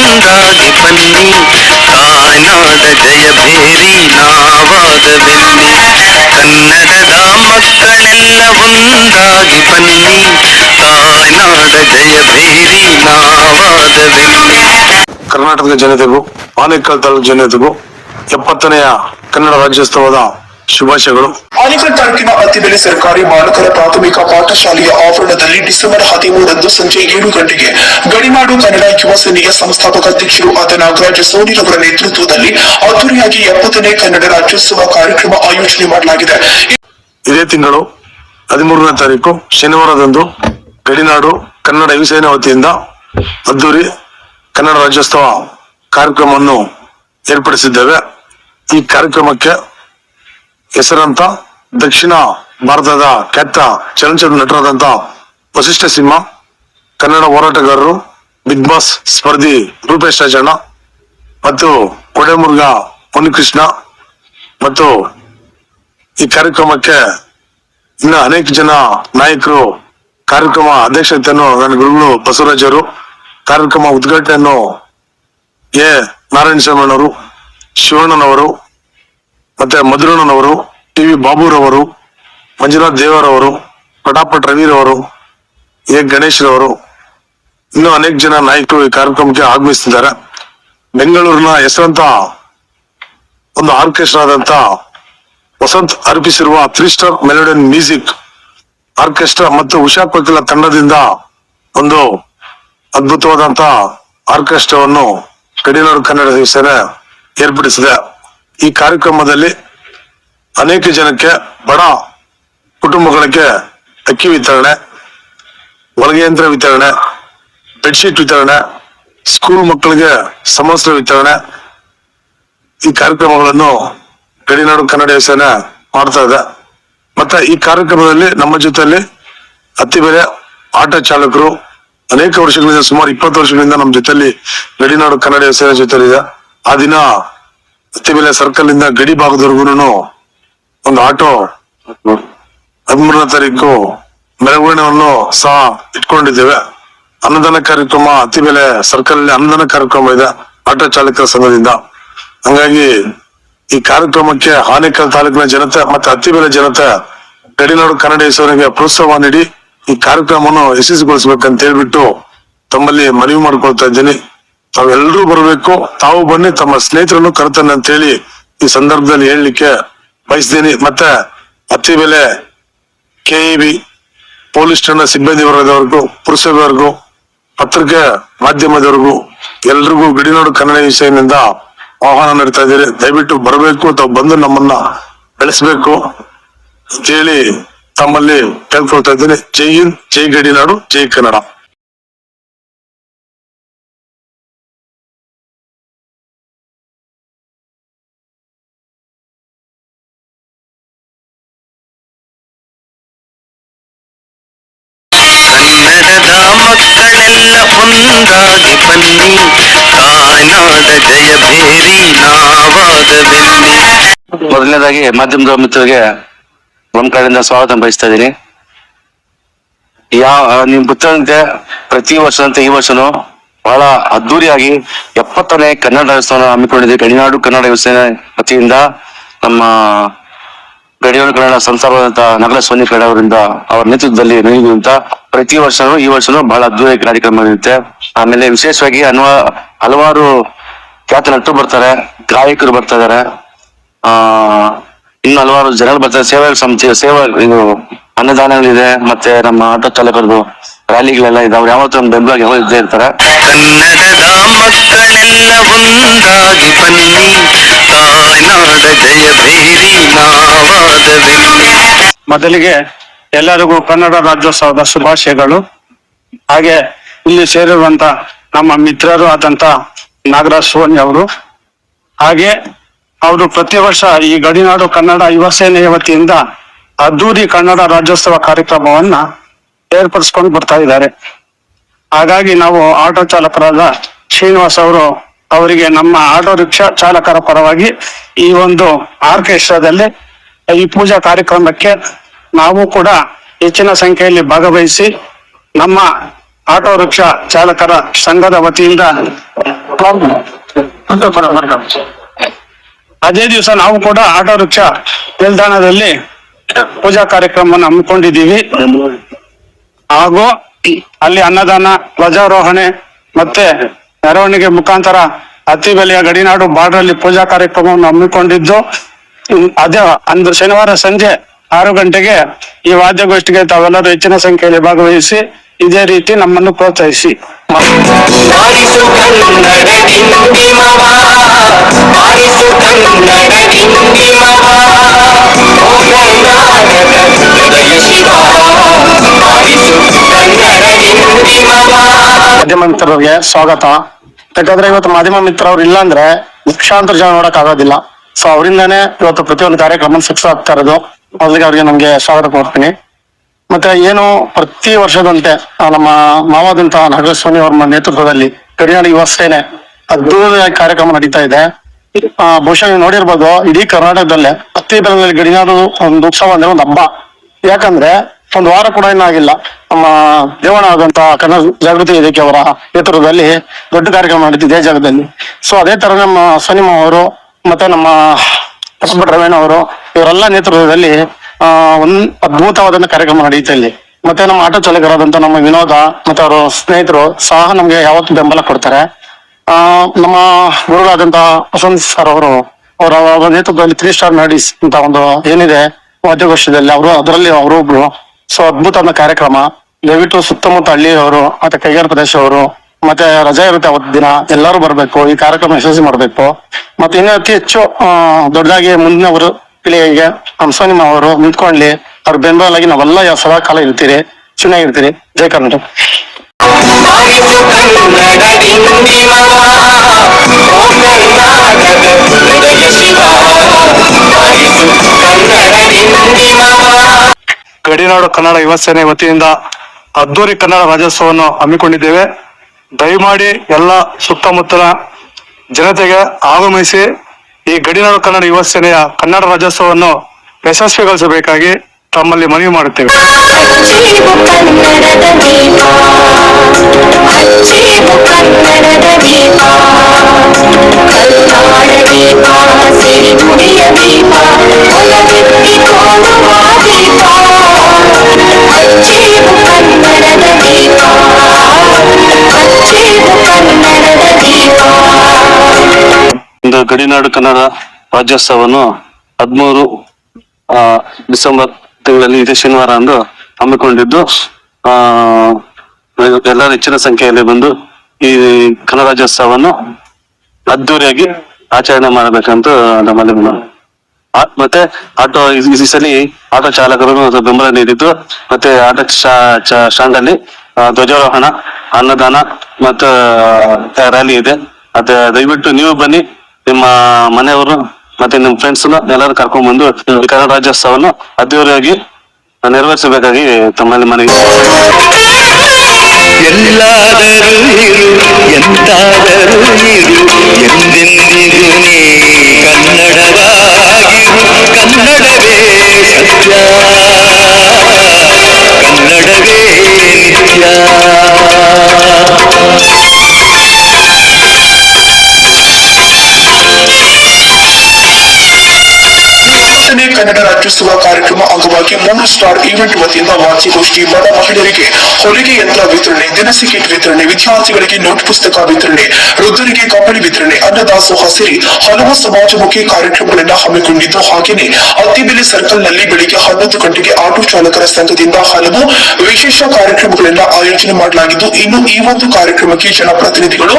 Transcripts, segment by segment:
ಒಂದಾಗಿ ಬನ್ನಿ ತಾಯ್ನಾಡ ಜಯ ಭೇರಿ ನಾವಾದ ಬೆನ್ನಿ ಕನ್ನಡದ ಮಕ್ಕಳೆಲ್ಲ ಒಂದಾಗಿ ಬನ್ನಿ ತಾಯ್ನಾಡ ಜಯ ಭೇರಿ ನಾವಾದ ಬೆನ್ನಿ ಕರ್ನಾಟಕದ ಜನತೆಗೂ ಆನೇಕಲ್ ತಾಲೂಕು ಜನತೆಗೂ ಎಪ್ಪತ್ತನೆಯ ಕನ್ನಡ ರಾಜ್ಯೋತ್ಸವದ ಶುಭಾಶಯಗಳು ಆನೇಕಲ್ ತಾಲೂಕಿನ ಅತ್ತಿಬೆಲೆ ಸರ್ಕಾರಿ ಬಾಲಕರ ಪ್ರಾಥಮಿಕ ಪಾಠಶಾಲೆಯ ಆವರಣದಲ್ಲಿ ಡಿಸೆಂಬರ್ ಹದಿಮೂರರಂದು ಸಂಜೆ ಏಳು ಗಂಟೆಗೆ ಗಡಿನಾಡು ಕನ್ನಡ ಯುವ ಸೇನೆಯ ಸಂಸ್ಥಾಪಕ ಅಧ್ಯಕ್ಷರು ಆದ ನಾಗರಾಜ ಸೋನಿರವರ ನೇತೃತ್ವದಲ್ಲಿ ಅದ್ದೂರಿಯಾಗಿ ಎಪ್ಪತ್ತನೇ ಕನ್ನಡ ರಾಜ್ಯೋತ್ಸವ ಕಾರ್ಯಕ್ರಮ ಆಯೋಜನೆ ಮಾಡಲಾಗಿದೆ. ಇದೇ ತಿಂಗಳು ಹದಿಮೂರನೇ ತಾರೀಕು ಶನಿವಾರದಂದು ಗಡಿನಾಡು ಕನ್ನಡ ಯುವಸೇನೆ ವತಿಯಿಂದ ಅದ್ದೂರಿ ಕನ್ನಡ ರಾಜ್ಯೋತ್ಸವ ಕಾರ್ಯಕ್ರಮವನ್ನು ಏರ್ಪಡಿಸಿದ್ದೇವೆ. ಈ ಕಾರ್ಯಕ್ರಮಕ್ಕೆ ಹೆಸರಂತ ದಕ್ಷಿಣ ಭಾರತದ ಖ್ಯಾತ ಚಲನಚಿತ್ರ ನಟರಾದಂತ ವಸಿಷ್ಠ ಸಿಂಹ ಕನ್ನಡ ಹೋರಾಟಗಾರರು, ಬಿಗ್ ಬಾಸ್ ಸ್ಪರ್ಧಿ ರೂಪೇಶ್ ರಾಜಣ್ಣ ಮತ್ತು ಕೊಡೆಮುರ್ಗ ಮುನಿಕೃಷ್ಣ ಮತ್ತು ಈ ಕಾರ್ಯಕ್ರಮಕ್ಕೆ ಇನ್ನು ಅನೇಕ ಜನ ನಾಯಕರು, ಕಾರ್ಯಕ್ರಮ ಅಧ್ಯಕ್ಷತೆಯನ್ನು ನನ್ನ ಗುರುಗಳು ಬಸವರಾಜ್ ಕಾರ್ಯಕ್ರಮ ಉದ್ಘಾಟನೆಯನ್ನು ಎ. ನಾರಾಯಣ ಸ್ವಾಮಿಯವರು ಶಿವಣ್ಣನವರು, ಮತ್ತೆ ಮಧುರಣ್ಣನವರು ಟಿ ವಿ ಬಾಬುರವರು, ಮಂಜುನಾಥ್ ದೇವರವರು ಪಟಾಪಟ್ ರವಿರವರು, ಎ. ಗಣೇಶ್ರವರು ಇನ್ನೂ ಅನೇಕ ಜನ ನಾಯಕರು ಈ ಕಾರ್ಯಕ್ರಮಕ್ಕೆ ಆಗಮಿಸ್ತಿದ್ದಾರೆ ಬೆಂಗಳೂರಿನ ಹೆಸರಂತ ಒಂದು ಆರ್ಕೆಸ್ಟ್ರಾ ಆದಂತ Vasanth ಅರ್ಪಿಸಿರುವ three star Melodian music orchestra ಮತ್ತು ಉಷಾ ಕೋಕಿಲ ತಂಡದಿಂದ ಒಂದು ಅದ್ಭುತವಾದಂತ ಆರ್ಕೆಸ್ಟ್ರಾವನ್ನು ಗಡಿನಾಡು ಕನ್ನಡ ಸೇನೆ ಏರ್ಪಡಿಸಿದೆ. ಈ ಕಾರ್ಯಕ್ರಮದಲ್ಲಿ ಅನೇಕ ಜನಕ್ಕೆ ಬಡ ಕುಟುಂಬಗಳಿಗೆ ಅಕ್ಕಿ ವಿತರಣೆ ಹೊಲಿಗೆ ಯಂತ್ರ ವಿತರಣೆ, ಬೆಡ್ಶೀಟ್ ವಿತರಣೆ, ಸ್ಕೂಲ್ ಮಕ್ಕಳಿಗೆ ಸಮಸ್ತ್ರ ವಿತರಣೆ ಈ ಕಾರ್ಯಕ್ರಮಗಳನ್ನು ಗಡಿನಾಡು ಕನ್ನಡ ಸೇನೆ ಮಾಡ್ತಾ ಇದೆ. ಮತ್ತೆ ಈ ಕಾರ್ಯಕ್ರಮದಲ್ಲಿ ನಮ್ಮ ಜೊತೆಯಲ್ಲಿ ಅತಿ ಬೆಲೆ ಆಟೋ ಚಾಲಕರು ಅನೇಕ ವರ್ಷಗಳಿಂದ ಸುಮಾರು ಇಪ್ಪತ್ತು ವರ್ಷಗಳಿಂದ ನಮ್ಮ ಜೊತೆಯಲ್ಲಿ ಗಡಿನಾಡು ಕನ್ನಡ ಸೇನೆ ಜೊತೆಲಿದೆ. ಆ ದಿನ ಅತಿ ಬೆಲೆ ಸರ್ಕಲ್ ಇಂದ ಗಡಿ ಭಾಗದವರೆಗೂ ಒಂದು ಆಟೋ, ಹದಿಮೂರನೇ ತಾರೀಕು ಮೆರವಣಿಗೆಯನ್ನು ಸಹ ಇಟ್ಕೊಂಡಿದ್ದೇವೆ. ಅನ್ನದಾನ ಕಾರ್ಯಕ್ರಮ ಅತಿ ಬೆಲೆ ಸರ್ಕಲ್ ಅಲ್ಲಿ ಅನ್ನದಾನ ಕಾರ್ಯಕ್ರಮ ಇದೆ, ಆಟೋ ಚಾಲಕರ ಸಂಘದಿಂದ. ಹಂಗಾಗಿ ಈ ಕಾರ್ಯಕ್ರಮಕ್ಕೆ ಹಾನಿಕಲ್ ತಾಲೂಕಿನ ಜನತೆ ಮತ್ತೆ ಅತಿ ಬೆಲೆ ಜನತೆ ಗಡಿನಾಡು ಕನ್ನಡ ಹೆಸರಿಗೆ ಪ್ರೋತ್ಸಾಹ ನೀಡಿ ಈ ಕಾರ್ಯಕ್ರಮವನ್ನು ಯಶಸ್ವಿಗೊಳಿಸಬೇಕಂತ ಹೇಳ್ಬಿಟ್ಟು ತಮ್ಮಲ್ಲಿ ಮನವಿ ಮಾಡ್ಕೊಳ್ತಾ ಇದ್ದೀನಿ. ತಾವೆಲ್ಲರೂ ಬರಬೇಕು, ತಾವು ಬನ್ನಿ, ತಮ್ಮ ಸ್ನೇಹಿತರನ್ನು ಕರೆತಾನೆ ಅಂತ ಹೇಳಿ ಈ ಸಂದರ್ಭದಲ್ಲಿ ಹೇಳಲಿಕ್ಕೆ ಬಯಸ್ತೀನಿ ಮತ್ತೆ ಅತಿ ಬೆಲೆ ಕೆಇಬಿ ಪೊಲೀಸ್ ಠಾಣಾ ಸಿಬ್ಬಂದಿ ವರ್ಗದವರೆಗೂ, ಪುರಸಭೆವರೆಗೂ, ಪತ್ರಿಕೆ ಮಾಧ್ಯಮದವರೆಗೂ, ಎಲ್ರಿಗೂ ಗಡಿನಾಡು ಕನ್ನಡ ವಿಷಯದಿಂದ ಆಹ್ವಾನ ನೀಡ್ತಾ ಇದ್ದೀರಿ. ದಯವಿಟ್ಟು ಬರಬೇಕು ಅಥವಾ ಬಂದು ನಮ್ಮನ್ನ ಬೆಳೆಸಬೇಕು ಅಂತೇಳಿ ತಮ್ಮಲ್ಲಿ ಕೇಳ್ಕೊಳ್ತಾ ಇದ್ದೀನಿ. ಜೈ ಹಿಂದ್, ಜೈ ಗಡಿನಾಡು ಜೈ ಕನ್ನಡ. ಮಕ್ಕಳೆಲ್ಲ ಒಂದಾಗಿ ಬನ್ನಿ. ಜಯ ಭೇರಿ ನಾವಾದ ಬೆನ್ನಿ ಮೊದಲನೇದಾಗಿ ಮಾಧ್ಯಮದ ಮಿತ್ರರಿಗೆ ನಮ್ಮ ಕಡೆಯಿಂದ ಸ್ವಾಗತ ಬಯಸ್ತಾ ಇದ್ದೀನಿ. ಯಾವ ನಿಮ್ ಪುತ್ರಂತೆ ಪ್ರತಿ ವರ್ಷದಂತೆ ಈ ವರ್ಷನೂ ಬಹಳ ಅದ್ದೂರಿಯಾಗಿ ಎಪ್ಪತ್ತನೇ ಕನ್ನಡ ರಾಜ್ಯೋತ್ಸವ ಹಮ್ಮಿಕೊಂಡಿದೆ ಗಡಿನಾಡು ಕನ್ನಡ ಯೋಜನೆ ವತಿಯಿಂದ ನಮ್ಮ ಗಡಿನಾಡು ಕನ್ನಡ ಸಂಸ್ಥಾಪಕ ನಗರ ಅವರಿಂದ ಅವರ ನೇತೃತ್ವದಲ್ಲಿ ನಡೆಯುವಂತ ಪ್ರತಿ ವರ್ಷನೂ ಈ ವರ್ಷನೂ ಬಹಳ ಅದ್ಭುತ ಕಾರ್ಯಕ್ರಮ ಇರುತ್ತೆ ಆಮೇಲೆ ವಿಶೇಷವಾಗಿ ಅನ್ವ ಹಲವಾರು ಖ್ಯಾತ ನಟರು ಬರ್ತಾರೆ ಗಾಯಕರು ಬರ್ತಾ ಇದಾರೆ. ಆ ಇನ್ನು ಹಲವಾರು ಜನರು ಬರ್ತಾರೆ. ಸೇವಾ ಸಂಸ್ಥೆ ಸೇವಾ ಇದು ಅನ್ನದಾನಗಳಿದೆ ಮತ್ತೆ ನಮ್ಮ ಆಟೋ ಚಾಲಕರದು ರ್ಯಾಲಿಗಳೆಲ್ಲ ಇದೆ. ಅವ್ರು ಯಾವತ್ತೂ ಒಂದು ಬೆಂಬಲ ಯಾವಾಗ ಇದ್ದೇ ಇರ್ತಾರೆ. ಕನ್ನಡದ ಮಕ್ಕಳೆಲ್ಲ ಒಂದಾಗಿ ಬನ್ನಿ. ತಾಯ್ನಾಡ ಜಯ ಭೇರಿ ನಾವಾದ ಮೊದಲಿಗೆ ಎಲ್ಲರಿಗೂ ಕನ್ನಡ ರಾಜ್ಯೋತ್ಸವದ ಶುಭಾಶಯಗಳು. ಹಾಗೆ ಇಲ್ಲಿ ಸೇರಿರುವಂತ ನಮ್ಮ ಮಿತ್ರರು ಆದಂತ ನಾಗರಾಜ್ ಸೋನಿ ಅವರು. ಹಾಗೆ ಅವರು ಪ್ರತಿ ವರ್ಷ ಈ ಗಡಿನಾಡು ಕನ್ನಡ ಯುವ ಸೇನೆಯ ವತಿಯಿಂದ ಅದ್ದೂರಿ ಕನ್ನಡ ರಾಜ್ಯೋತ್ಸವ ಕಾರ್ಯಕ್ರಮವನ್ನ ಏರ್ಪಡಿಸ್ಕೊಂಡು ಬರ್ತಾ ಇದ್ದಾರೆ. ಹಾಗಾಗಿ ನಾವು ಆಟೋ ಚಾಲಕರಾದ ಶ್ರೀನಿವಾಸ್ ಅವರು ಅವರಿಗೆ ನಮ್ಮ ಆಟೋ ರಿಕ್ಷಾ ಚಾಲಕರ ಪರವಾಗಿ ಈ ಒಂದು ಆರ್ಕೆಸ್ಟ್ರಾದಲ್ಲಿ ಈ ಪೂಜಾ ಕಾರ್ಯಕ್ರಮಕ್ಕೆ ನಾವು ಕೂಡ ಹೆಚ್ಚಿನ ಸಂಖ್ಯೆಯಲ್ಲಿ ಭಾಗವಹಿಸಿ ನಮ್ಮ ಆಟೋ ರಿಕ್ಷಾ ಚಾಲಕರ ಸಂಘದ ವತಿಯಿಂದ ಅದೇ ದಿವಸ ನಾವು ಕೂಡ ಆಟೋ ರಿಕ್ಷಾ ನಿಲ್ದಾಣದಲ್ಲಿ ಪೂಜಾ ಕಾರ್ಯಕ್ರಮವನ್ನು ಹಮ್ಮಿಕೊಂಡಿದ್ದೀವಿ. ಹಾಗೂ ಅಲ್ಲಿ ಅನ್ನದಾನ ಧ್ವಜಾರೋಹಣೆ ಮತ್ತೆ ಮೆರವಣಿಗೆ ಮುಖಾಂತರ ಅತಿ ಬೆಲೆಯ ಗಡಿನಾಡು ಬಾರ್ಡ್ರಲ್ಲಿ ಪೂಜಾ ಕಾರ್ಯಕ್ರಮವನ್ನು ಹಮ್ಮಿಕೊಂಡಿದ್ದು. ಹ್ಮ್, ಅದೇ ಅಂದು ಶನಿವಾರ ಸಂಜೆ ಆರು ಗಂಟೆಗೆ ಈ ವಾದ್ಯಗೋಷ್ಠಿಗೆ ತಾವೆಲ್ಲರೂ ಹೆಚ್ಚಿನ ಸಂಖ್ಯೆಯಲ್ಲಿ ಭಾಗವಹಿಸಿ ಇದೇ ರೀತಿ ನಮ್ಮನ್ನು ಪ್ರೋತ್ಸಾಹಿಸಿ. ಮಾಧ್ಯಮ ಮಿತ್ರರಿಗೆ ಸ್ವಾಗತ. ಯಾಕಂದ್ರೆ ಇವತ್ತು ಮಾಧ್ಯಮ ಮಿತ್ರವ್ರು ಇಲ್ಲ ಅಂದ್ರೆ ಲಕ್ಷಾಂತರ ಜನ ನೋಡಕ್ ಆಗೋದಿಲ್ಲ ಸೊ ಅವರಿಂದಾನೇ ಇವತ್ತು ಪ್ರತಿಯೊಂದು ಕಾರ್ಯಕ್ರಮ ಸಕ್ಸಸ್ ಆಗ್ತಾ ಇರೋದು. ಮೊದಲಿಗೆ ಅವ್ರಿಗೆ ನಮ್ಗೆ ಸ್ವಾಗತ ಕೋರ್ತೀನಿ ಮತ್ತೆ ಏನು ಪ್ರತಿ ವರ್ಷದಂತೆ ನಮ್ಮ ಮಾವಾದಂತ ಸ್ವಾಮಿ ಅವರ ನೇತೃತ್ವದಲ್ಲಿ ಕರ್ನಾಟಕ ಯುವ ಸೇನೆ ಅದ್ಭುತವಾಗಿ ಕಾರ್ಯಕ್ರಮ ನಡೀತಾ ಇದೆ. ಆ, ಬಹುಶಃ ನೀವು ನೋಡಿರ್ಬೋದು ಇಡೀ ಕರ್ನಾಟಕದಲ್ಲೇ ಅತಿ ಬೆಲೆಯಲ್ಲಿ ಗಡಿನಾಡು ಒಂದು ಉತ್ಸವ ಅಂದ್ರೆ ಒಂದು ಹಬ್ಬ. ಯಾಕಂದ್ರೆ ಒಂದು ವಾರ ಕೂಡ ಏನಾಗಿಲ್ಲ ನಮ್ಮ ದೇವಣ ಆದಂತಹ ಕನ್ನಡ ಜಾಗೃತಿ ವೇದಿಕೆ ಅವರ ನೇತೃತ್ವದಲ್ಲಿ ದೊಡ್ಡ ಕಾರ್ಯಕ್ರಮ ನಡೀತಿದೆ ಜಾಗದಲ್ಲಿ. ಸೊ ಅದೇ ತರ ನಮ್ಮ ಸನಿಮ ಅವರು ಮತ್ತೆ ನಮ್ಮ ರವೀಣ್ ಅವರು, ಇವರೆಲ್ಲ ನೇತೃತ್ವದಲ್ಲಿ ಒಂದು ಅದ್ಭುತವಾದಂತ ಕಾರ್ಯಕ್ರಮ ನಡೆಯುತ್ತೆ ಇಲ್ಲಿ. ಮತ್ತೆ ನಮ್ಮ ಆಟೋ ಚಾಲಕರಾದಂತ ನಮ್ಮ ವಿನೋದ ಮತ್ತೆ ಅವರ ಸ್ನೇಹಿತರು ಸಹ ನಮ್ಗೆ ಯಾವತ್ತು ಬೆಂಬಲ ಕೊಡ್ತಾರೆ. ಆ, ನಮ್ಮ ಗುರುಗಳಾದಂತ ವಸಂತ್ ಸರ್ ಅವರು, ಅವರ ಅವರ ನೇತೃತ್ವದಲ್ಲಿ ತ್ರೀ ಸ್ಟಾರ್ ನಡೀಸ್ ಅಂತ ಒಂದು ಏನಿದೆ ವಾದ್ಯಗೋಷ್ಠದಲ್ಲಿ ಅವರು, ಅದರಲ್ಲಿ ಅವರು ಒಬ್ರು ಸೊ ಅದ್ಭುತವಾದ ಕಾರ್ಯಕ್ರಮ. ದಯವಿಟ್ಟು ಸುತ್ತಮುತ್ತ ಹಳ್ಳಿಯವರು, ಮತ್ತೆ ಕೈಗಾರ ಪ್ರದೇಶವರು ಮತ್ತೆ ರಜಾ ಇರುತ್ತೆ ಅವತ್ತು ದಿನ, ಎಲ್ಲರೂ ಬರ್ಬೇಕು, ಈ ಕಾರ್ಯಕ್ರಮ ಯಶಸ್ವಿ ಮಾಡ್ಬೇಕು. ಮತ್ತೆ ಇನ್ನೂ ಅತಿ ಹೆಚ್ಚು ದೊಡ್ಡದಾಗಿ ಮುಂದಿನ ಅವರು ಪೀಳಿಗೆಗೆ ಹಂಸನಿಮ ಅವರು ನಿಂತ್ಕೊಂಡ್ಲಿ ಅವ್ರ ಬೆಂಬಲಾಗಿ ನಾವೆಲ್ಲ ಯಾವ ಸದಾ ಕಾಲ ಇರ್ತೀರಿ. ಚೆನ್ನಾಗಿರ್ತೀರಿ ಜೈ ಕರ್ನಾಟಕ. ಗಡಿನಾಡು ಕನ್ನಡ ಯುವ ಸೇನೆ ವತಿಯಿಂದ ಅದ್ದೂರಿ ಕನ್ನಡ ರಾಜ್ಯೋತ್ಸವವನ್ನು ಹಮ್ಮಿಕೊಂಡಿದ್ದೇವೆ. ದಯಮಾಡಿ ಎಲ್ಲ ಸುತ್ತಮುತ್ತಲ ಜನತೆಗೆ ಆಗಮಿಸಿ ಈ ಗಡಿನಾಡು ಕನ್ನಡ ಯುವ ಸೇನೆಯ ಕನ್ನಡ ರಾಜ್ಯೋತ್ಸವವನ್ನು ಯಶಸ್ವಿಗೊಳಿಸಬೇಕಾಗಿ ತಮ್ಮಲ್ಲಿ ಮನವಿ ಮಾಡುತ್ತೇವೆ. ಗಡಿನಾಡು ಕನ್ನಡ ರಾಜ್ಯೋತ್ಸವವನ್ನು ಹದಿಮೂರು ಡಿಸೆಂಬರ್ ತಿಂಗಳಲ್ಲಿ ಇದೇ ಶನಿವಾರ ಅಂದು ಹಮ್ಮಿಕೊಂಡಿದ್ದು. ಆ, ಎಲ್ಲರ ಹೆಚ್ಚಿನ ಸಂಖ್ಯೆಯಲ್ಲಿ ಬಂದು ಈ ಕನ್ನಡ ರಾಜ್ಯೋತ್ಸವವನ್ನು ಅದ್ದೂರಿಯಾಗಿ ಆಚರಣೆ ಮಾಡಬೇಕಂತ ನಮ್ಮಲ್ಲಿ ಮತ್ತೆ ಆಟೋ, ಈ ಸಲ ಆಟೋ ಚಾಲಕರು ಬೆಂಬಲ ನೀಡಿದ್ದು. ಮತ್ತೆ ಆಟೋ ಸ್ಟ್ಯಾಂಡ್ ಅಲ್ಲಿ ಧ್ವಜಾರೋಹಣ, ಅನ್ನದಾನ ಮತ್ತು ರ್ಯಾಲಿ ಇದೆ. ಅದ, ದಯವಿಟ್ಟು ನೀವು ಬನ್ನಿ. ನಿಮ್ಮ ಮನೆಯವರು ಮತ್ತೆ ನಿಮ್ಮ ಫ್ರೆಂಡ್ಸ್ ಎಲ್ಲರೂ ಕರ್ಕೊಂಡ್ ಬಂದು ಈ ಕನ್ನಡ ರಾಜ್ಯೋತ್ಸವವನ್ನು ಅದ್ದೂರಿಯಾಗಿ ನೆರವೇರಿಸಬೇಕಾಗಿ ತಮ್ಮಲ್ಲಿ ಮನವಿ ಎಲ್ಲಾದರೂ ಇರು ಎಂತಾದರೂ ಇರು ಎಂದೆಂದಿಗೂ ನೀ ಕನ್ನಡವಾಗಿರು ಕನ್ನಡವೇ ಸತ್ಯ ಕನ್ನಡವೇ ನಿತ್ಯ ರಾಜ್ಯೋತ್ಸವ ಕಾರ್ಯಕ್ರಮ ಅಂಗವಾಗಿ ಮೂರು ಸ್ಟಾರ್ ಈವೆಂಟ್ ವತಿಯಿಂದ ವಾದ್ಯಗೋಷ್ಠಿ ಬಡ ಮಹಿಳೆಯರಿಗೆ ಹೊಲಿಗೆ ಯಂತ್ರ ವಿತರಣೆ, ದಿನಸಿ ಕಿಟ್ ವಿತರಣೆ, ವಿದ್ಯಾರ್ಥಿಗಳಿಗೆ ನೋಟ್ ಪುಸ್ತಕ ವಿತರಣೆ, ವೃದ್ಧರಿಗೆ ಕಂಬಳಿ ವಿತರಣೆ, ಅನ್ನದಾಸೋಹ ಸೇರಿ ಹಲವು ಸಮಾಜಮುಖಿ ಕಾರ್ಯಕ್ರಮಗಳನ್ನ ಹಮ್ಮಿಕೊಂಡಿದ್ದು ಹಾಗೆಯೇ ಅತ್ತಿಬೆಲೆ ಸರ್ಕಲ್ನಲ್ಲಿ ಬೆಳಿಗ್ಗೆ ಹನ್ನೊಂದು ಗಂಟೆಗೆ ಆಟೋ ಚಾಲಕರ ಸಂಘದಿಂದ ಹಲವು ವಿಶೇಷ ಕಾರ್ಯಕ್ರಮಗಳನ್ನ ಆಯೋಜನೆ ಮಾಡಲಾಗಿದ್ದು, ಇನ್ನು ಈ ಒಂದು ಕಾರ್ಯಕ್ರಮಕ್ಕೆ ಜನಪ್ರತಿನಿಧಿಗಳು,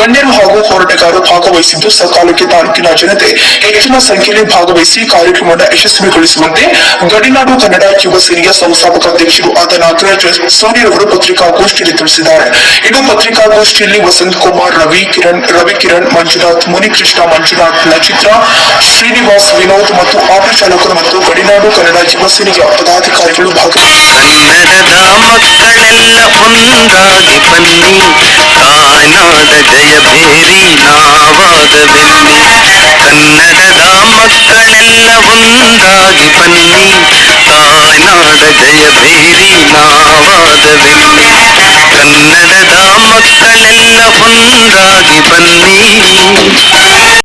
ಗಣ್ಯರು ಹಾಗೂ ಹೋರಾಟಗಾರರು ಭಾಗವಹಿಸಿದ್ದು ಸಕಾಲಕ್ಕೆ ತಾಲೂಕಿನ ಜನತೆ ಹೆಚ್ಚಿನ ಸಂಖ್ಯೆಯಲ್ಲಿ ಭಾಗವಹಿಸಿ ಕಾರ್ಯಕ್ರಮವನ್ನು ಯಶಸ್ವಿಗೊಳಿಸುವಂತೆ ಗಡಿನಾಡು ಕನ್ನಡ ಯುವ ಸೇನೆಯ ಸಂಸ್ಥಾಪಕ ಅಧ್ಯಕ್ಷರು ಆದ ನಾಗರಾಜ್ ಸೋನಿ ಅವರು ಪತ್ರಿಕಾಗೋಷ್ಠಿಯಲ್ಲಿ ತಿಳಿಸಿದ್ದಾರೆ. ಇನ್ನು ಪತ್ರಿಕಾಗೋಷ್ಠಿಯಲ್ಲಿ ವಸಂತ್ ಕುಮಾರ್, ರವಿ ಕಿರಣ್ ರವಿ ಕಿರಣ್, ಮಂಜುನಾಥ್, ಮುನಿಕೃಷ್ಣ, ಮಂಜುನಾಥ್ ನಚಿತ್ರ ಶ್ರೀನಿವಾಸ್ ವಿನೋದ್ ಮತ್ತು ಆಟೋ ಚಾಲಕರು ಮತ್ತು ಗಡಿನಾಡು ಕನ್ನಡ ಯುವ ಸೇನೆಯ ಪದಾಧಿಕಾರಿಗಳು ಭಾಗವಹಿಸಿದ್ದಾರೆ. ಕನ್ನಡದ ಮಕ್ಕಳೆಲ್ಲ ಒಂದಾಗಿ ಬನ್ನಿ ತಾಯ್ನಾಡ ಜಯ ಭೇರಿ ನಾವಾದವೆನ್ನಿ ಕನ್ನಡದ